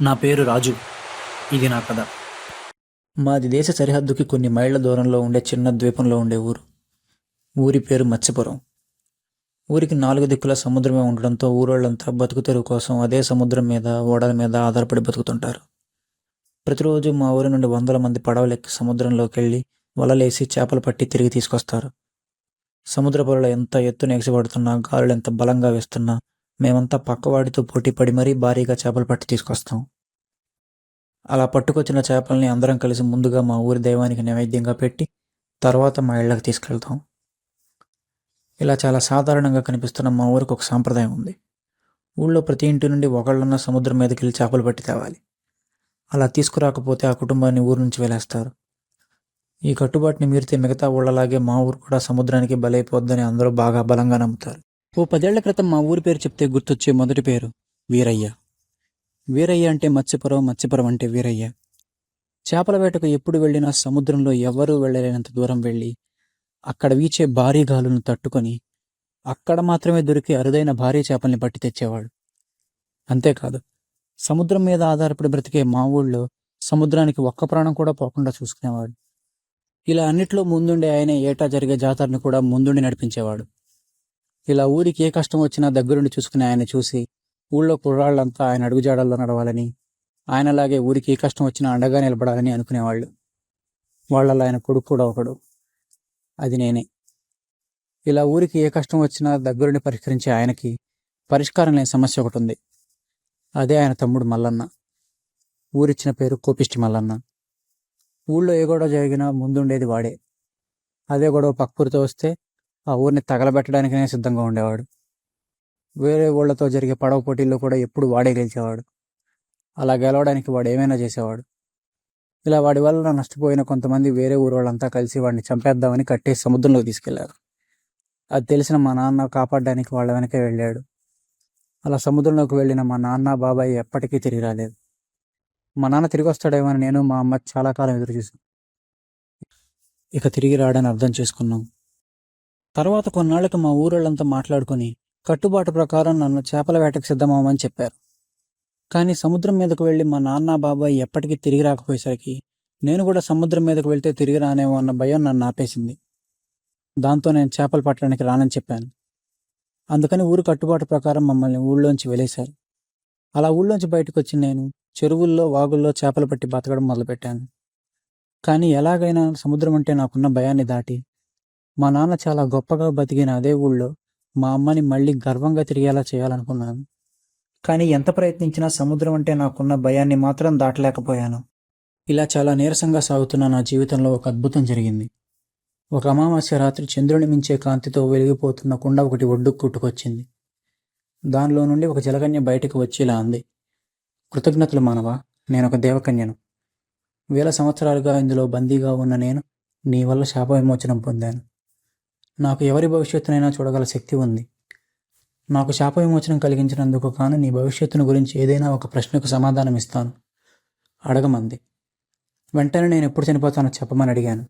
నా పేరు రాజు. ఇది నా కథ. మాది దేశ సరిహద్దుకి కొన్ని మైళ్ళ దూరంలో ఉండే చిన్న ద్వీపంలో ఉండే ఊరు. ఊరి పేరు మత్స్యపురం. ఊరికి నాలుగు దిక్కుల సముద్రమే ఉండడంతో ఊరోళ్ళంతా బతుకు తెరువు కోసం అదే సముద్రం మీద ఓడల మీద ఆధారపడి బతుకుతుంటారు. ప్రతిరోజు మా ఊరి నుండి వందల మంది పడవలెక్కి సముద్రంలోకి వెళ్ళి వలలేసి చేపలు పట్టి తిరిగి తీసుకొస్తారు. సముద్ర పొరల ఎంత ఎత్తున ఎగసిపడుతున్నా గాలులు ఎంత బలంగా వేస్తున్నా మేమంతా పక్కవాడితో పోటీ పడి మరీ భారీగా చేపలు పట్టి తీసుకొస్తాం. అలా పట్టుకొచ్చిన చేపల్ని అందరం కలిసి ముందుగా మా ఊరి దైవానికి నైవేద్యంగా పెట్టి తర్వాత మా ఇళ్ళకి తీసుకెళ్తాం. ఇలా చాలా సాధారణంగా కనిపిస్తున్న మా ఊరికి ఒక సాంప్రదాయం ఉంది. ఊళ్ళో ప్రతి ఇంటి నుండి ఒకళ్ళన్న సముద్రం మీదకి వెళ్ళి చేపలు పట్టి తేవాలి. అలా తీసుకురాకపోతే ఆ కుటుంబాన్ని ఊరు నుంచి వెళ్ళేస్తారు. ఈ కట్టుబాటుని మీరితే మిగతా ఊళ్ళలాగే మా ఊరు కూడా సముద్రానికి బలైపోద్దని అందరూ బాగా బలంగా నమ్ముతారు. ఓ పదేళ్ళ క్రితం మా ఊరి పేరు చెప్తే గుర్తొచ్చే మొదటి పేరు వీరయ్య. వీరయ్య అంటే మత్స్యపురం మత్స్యపురం అంటే వీరయ్య. చేపల వేటకు ఎప్పుడు వెళ్ళినా సముద్రంలో ఎవరూ వెళ్ళలేనంత దూరం వెళ్ళి అక్కడ వీచే భారీ గాలులను తట్టుకొని అక్కడ మాత్రమే దొరికే అరుదైన భారీ చేపల్ని పట్టి తెచ్చేవాడు. అంతేకాదు సముద్రం మీద ఆధారపడి బ్రతికే మా ఊళ్ళో సముద్రానికి ఒక్క ప్రాణం కూడా పోకుండా చూసుకునేవాడు. ఇలా అన్నిట్లో ముందుండే ఆయన ఏటా జరిగే జాతరని కూడా ముందుండి నడిపించేవాడు. ఇలా ఊరికి ఏ కష్టం వచ్చినా దగ్గరుండి చూసుకుని ఆయన చూసి ఊళ్ళో కుర్రాళ్ళంతా ఆయన అడుగుజాడల్లో నడవాలని ఆయనలాగే ఊరికి ఏ కష్టం వచ్చినా అండగా నిలబడాలని అనుకునేవాళ్ళు. వాళ్ళలో ఆయన కొడుకు కూడా ఒకడు. అది నేనే. ఇలా ఊరికి ఏ కష్టం వచ్చినా దగ్గరుండి పరిష్కరించే ఆయనకి పరిష్కారం లేని సమస్య ఒకటి ఉంది. అదే ఆయన తమ్ముడు మల్లన్న. ఊరిచ్చిన పేరు కోపిష్టి మల్లన్న. ఊళ్ళో ఏ గొడవ జరిగినా ముందుండేది వాడే. అదే గొడవ పక్కూరితో వస్తే ఆ ఊరిని తగలబెట్టడానికనే సిద్ధంగా ఉండేవాడు. వేరే ఊళ్ళతో జరిగే పడవ పోటీల్లో కూడా ఎప్పుడు వాడే గెలిచేవాడు. అలా గెలవడానికి వాడు ఏమైనా చేసేవాడు. ఇలా వాడి వల్ల నష్టపోయిన కొంతమంది వేరే ఊరు వాళ్ళంతా కలిసి వాడిని చంపేద్దామని కట్టేసి సముద్రంలోకి తీసుకెళ్ళారు. అది తెలిసిన మా నాన్న కాపాడడానికి వాళ్ళ వెనకే వెళ్ళాడు. అలా సముద్రంలోకి వెళ్ళిన మా నాన్న బాబాయ్ ఎప్పటికీ తిరిగి రాలేదు. మా నాన్న తిరిగి వస్తాడేమో అని నేను మా అమ్మ చాలా కాలం ఎదురు చూసాం ఇక తిరిగి రాడని అర్థం చేసుకున్నాం. తర్వాత కొన్నాళ్ళకి మా ఊరోళ్ళంతా మాట్లాడుకొని కట్టుబాటు ప్రకారం నన్ను చేపల వేటకు సిద్ధమవమని చెప్పారు. కానీ సముద్రం మీదకు వెళ్ళి మా నాన్న బాబాయ్ ఎప్పటికీ తిరిగి రాకపోయేసరికి నేను కూడా సముద్రం మీదకు వెళ్తే తిరిగి రానేమో అన్న భయం నన్ను ఆపేసింది. దాంతో నేను చేపలు పట్టడానికి రానని చెప్పాను. అందుకని ఊరు కట్టుబాటు ప్రకారం మమ్మల్ని ఊళ్ళోంచి వెలేశారు. అలా ఊళ్ళోంచి బయటకు వచ్చి నేను చెరువుల్లో వాగుల్లో చేపలు పట్టి బతకడం మొదలుపెట్టాను. కానీ ఎలాగైనా సముద్రం అంటే నాకున్న భయాన్ని దాటి మా నాన్న చాలా గొప్పగా బతికిన అదే ఊళ్ళో మా అమ్మని మళ్ళీ గర్వంగా తిరిగేలా చేయాలనుకున్నాను. కానీ ఎంత ప్రయత్నించినా సముద్రం అంటే నాకున్న భయాన్ని మాత్రం దాటలేకపోయాను. ఇలా చాలా నీరసంగా సాగుతున్న నా జీవితంలో ఒక అద్భుతం జరిగింది. ఒక అమావాస్య రాత్రి చంద్రుని మించే కాంతితో వెలిగిపోతున్న కుండ ఒకటి ఒడ్డుకు కుట్టుకొచ్చింది. దానిలో నుండి ఒక జలకన్య బయటకు వచ్చి ఇలా అంది. కృతజ్ఞతలు మానవా నేను ఒక దేవకన్యను. వేల సంవత్సరాలుగా ఇందులో బందీగా ఉన్న నేను నీ వల్ల శాప విమోచనం పొందాను. నాకు ఎవరి భవిష్యత్తునైనా చూడగల శక్తి ఉంది. నాకు శాప విమోచనం కలిగించినందుకు కాను నీ భవిష్యత్తును గురించి ఏదైనా ఒక ప్రశ్నకు సమాధానం ఇస్తాను. అడగమంది. వెంటనే నేను ఎప్పుడు చనిపోతానో చెప్పమని అడిగాను.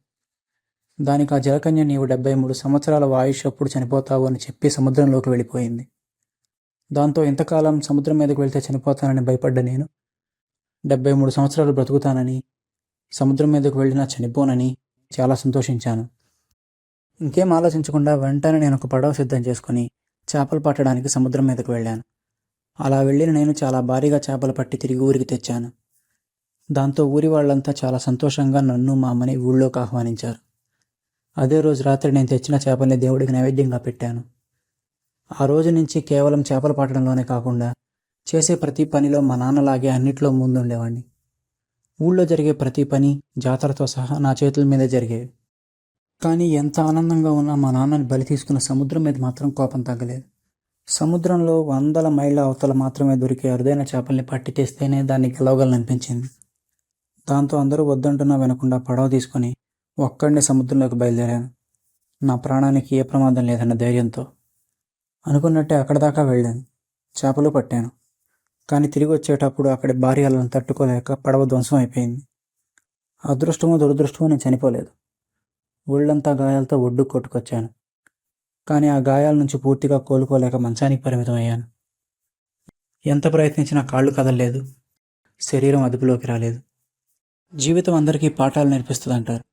దానికి ఆ జలకన్య నీవు డెబ్బై మూడు సంవత్సరాల ఆయుష్ అప్పుడు చనిపోతావు అని చెప్పి సముద్రంలోకి వెళ్ళిపోయింది. దాంతో ఇంతకాలం సముద్రం మీదకి వెళ్తే చనిపోతానని భయపడ్డ నేను డెబ్బై మూడు సంవత్సరాలు బ్రతుకుతానని సముద్రం మీదకు వెళ్ళినా చనిపోనని చాలా సంతోషించాను. ఇంకేం ఆలోచించకుండా వెంటనే నేను ఒక పడవ సిద్ధం చేసుకుని చేపలు పట్టడానికి సముద్రం మీదకు వెళ్ళాను. అలా వెళ్ళిన నేను చాలా భారీగా చేపలు పట్టి తిరిగి ఊరికి తెచ్చాను. దాంతో ఊరి వాళ్ళంతా చాలా సంతోషంగా నన్ను మా అమ్మని ఊళ్ళోకి ఆహ్వానించారు. అదే రోజు రాత్రి నేను తెచ్చిన చేపల్ని దేవుడికి నైవేద్యంగా పెట్టాను. ఆ రోజు నుంచి కేవలం చేపలు పట్టడంలోనే కాకుండా చేసే ప్రతి పనిలో మా నాన్నలాగే అన్నిట్లో ముందుండేవాడిని ఊళ్ళో జరిగే ప్రతి పని జాతరతో సహా నా చేతుల మీదే జరిగేవి. కానీ ఎంత ఆనందంగా ఉన్నా మా నాన్నని బలి తీసుకున్న సముద్రం మీద మాత్రం కోపం తగ్గలేదు. సముద్రంలో వందల మైళ్ళ అవతల మాత్రమే దొరికే అరుదైన చేపల్ని పట్టి తెస్తేనే దాన్ని గెలవగలననిపించింది. దాంతో అందరూ వద్దంటున్నా వినకుండా పడవ తీసుకొని ఒక్కడిని సముద్రంలోకి బయలుదేరాను. నా ప్రాణానికి ఏ ప్రమాదం లేదన్న ధైర్యంతో అనుకున్నట్టే అక్కడ దాకా వెళ్ళాను. చేపలు పట్టాను. కానీ తిరిగి వచ్చేటప్పుడు అక్కడి భార్యలను తట్టుకోలేక పడవ ధ్వంసం అయిపోయింది. అదృష్టమో దురదృష్టమో నేను చనిపోలేదు. ఒళ్ళంతా గాయాలతో ఒడ్డు కొట్టుకొచ్చాను. కానీ ఆ గాయాల నుంచి పూర్తిగా కోలుకోలేక మంచానికి పరిమితం అయ్యాను. ఎంత ప్రయత్నించినా కాళ్ళు కదలలేదు. శరీరం అదుపులోకి రాలేదు. జీవితం అందరికీ పాఠాలు నేర్పిస్తుంది అంటారు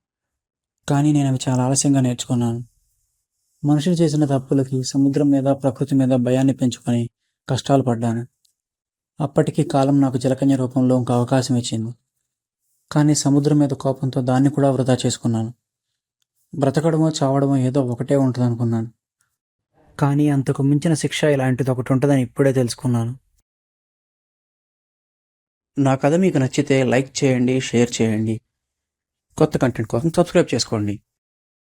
కానీ నేను అవి చాలా ఆలస్యంగా నేర్చుకున్నాను. మనుషులు చేసిన తప్పులకి సముద్రం మీద ప్రకృతి మీద భయాన్ని పెంచుకొని కష్టాలు పడ్డాను. అప్పటికి కాలం నాకు జలకన్య రూపంలో ఇంకో అవకాశం ఇచ్చింది. కానీ సముద్రం మీద కోపంతో దాన్ని కూడా వృధా చేసుకున్నాను. బ్రతకడమో చావడమో ఏదో ఒకటే ఉంటుంది అనుకున్నాను కానీ అంతకు మించిన శిక్ష ఇలాంటిది ఒకటి ఉంటుందని ఇప్పుడే తెలుసుకున్నాను. నా కథ మీకు నచ్చితే లైక్ చేయండి షేర్ చేయండి. కొత్త కంటెంట్ కోసం సబ్స్క్రైబ్ చేసుకోండి.